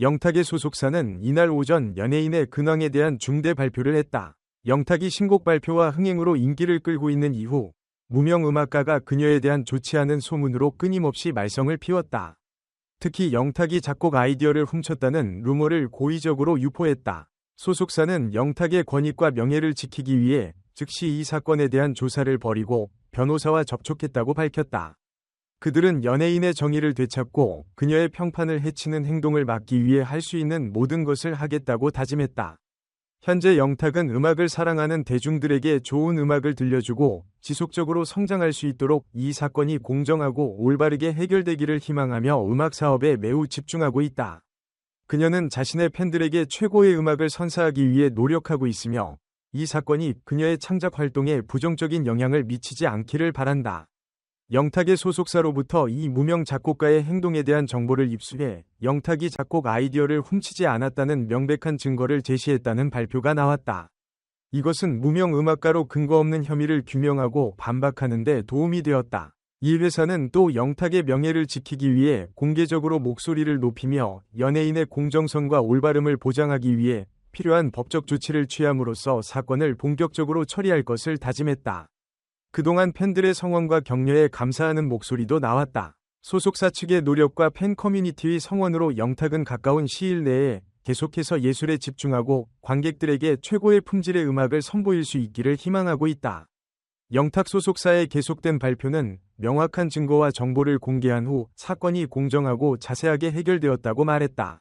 영탁의 소속사는 이날 오전 연예인의 근황에 대한 중대 발표를 했다. 영탁이 신곡 발표와 흥행으로 인기를 끌고 있는 이후 무명 음악가가 그녀에 대한 좋지 않은 소문으로 끊임없이 말썽을 피웠다. 특히 영탁이 작곡 아이디어를 훔쳤다는 루머를 고의적으로 유포했다. 소속사는 영탁의 권익과 명예를 지키기 위해 즉시 이 사건에 대한 조사를 벌이고 변호사와 접촉했다고 밝혔다. 그들은 연예인의 정의를 되찾고 그녀의 평판을 해치는 행동을 막기 위해 할 수 있는 모든 것을 하겠다고 다짐했다. 현재 영탁은 음악을 사랑하는 대중들에게 좋은 음악을 들려주고 지속적으로 성장할 수 있도록 이 사건이 공정하고 올바르게 해결되기를 희망하며 음악 사업에 매우 집중하고 있다. 그녀는 자신의 팬들에게 최고의 음악을 선사하기 위해 노력하고 있으며 이 사건이 그녀의 창작 활동에 부정적인 영향을 미치지 않기를 바란다. 영탁의 소속사로부터 이 무명 작곡가의 행동에 대한 정보를 입수해 영탁이 작곡 아이디어를 훔치지 않았다는 명백한 증거를 제시했다는 발표가 나왔다. 이것은 무명 음악가로 근거 없는 혐의를 규명하고 반박하는 데 도움이 되었다. 이 회사는 또 영탁의 명예를 지키기 위해 공개적으로 목소리를 높이며 연예인의 공정성과 올바름을 보장하기 위해 필요한 법적 조치를 취함으로써 사건을 본격적으로 처리할 것을 다짐했다. 그동안 팬들의 성원과 격려에 감사하는 목소리도 나왔다. 소속사 측의 노력과 팬 커뮤니티의 성원으로 영탁은 가까운 시일 내에 계속해서 예술에 집중하고 관객들에게 최고의 품질의 음악을 선보일 수 있기를 희망하고 있다. 영탁 소속사의 계속된 발표는 명확한 증거와 정보를 공개한 후 사건이 공정하고 자세하게 해결되었다고 말했다.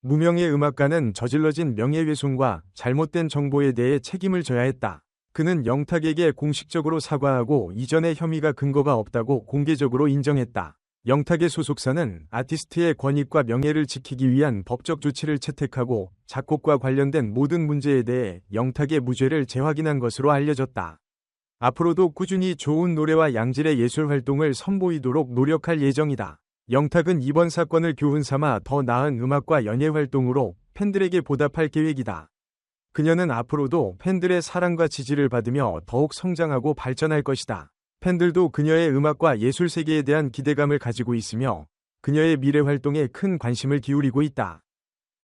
무명의 음악가는 저질러진 명예훼손과 잘못된 정보에 대해 책임을 져야 했다. 그는 영탁에게 공식적으로 사과하고 이전의 혐의가 근거가 없다고 공개적으로 인정했다. 영탁의 소속사는 아티스트의 권익과 명예를 지키기 위한 법적 조치를 채택하고 작곡과 관련된 모든 문제에 대해 영탁의 무죄를 재확인한 것으로 알려졌다. 앞으로도 꾸준히 좋은 노래와 양질의 예술 활동을 선보이도록 노력할 예정이다. 영탁은 이번 사건을 교훈 삼아 더 나은 음악과 연예 활동으로 팬들에게 보답할 계획이다. 그녀는 앞으로도 팬들의 사랑과 지지를 받으며 더욱 성장하고 발전할 것이다. 팬들도 그녀의 음악과 예술 세계에 대한 기대감을 가지고 있으며 그녀의 미래 활동에 큰 관심을 기울이고 있다.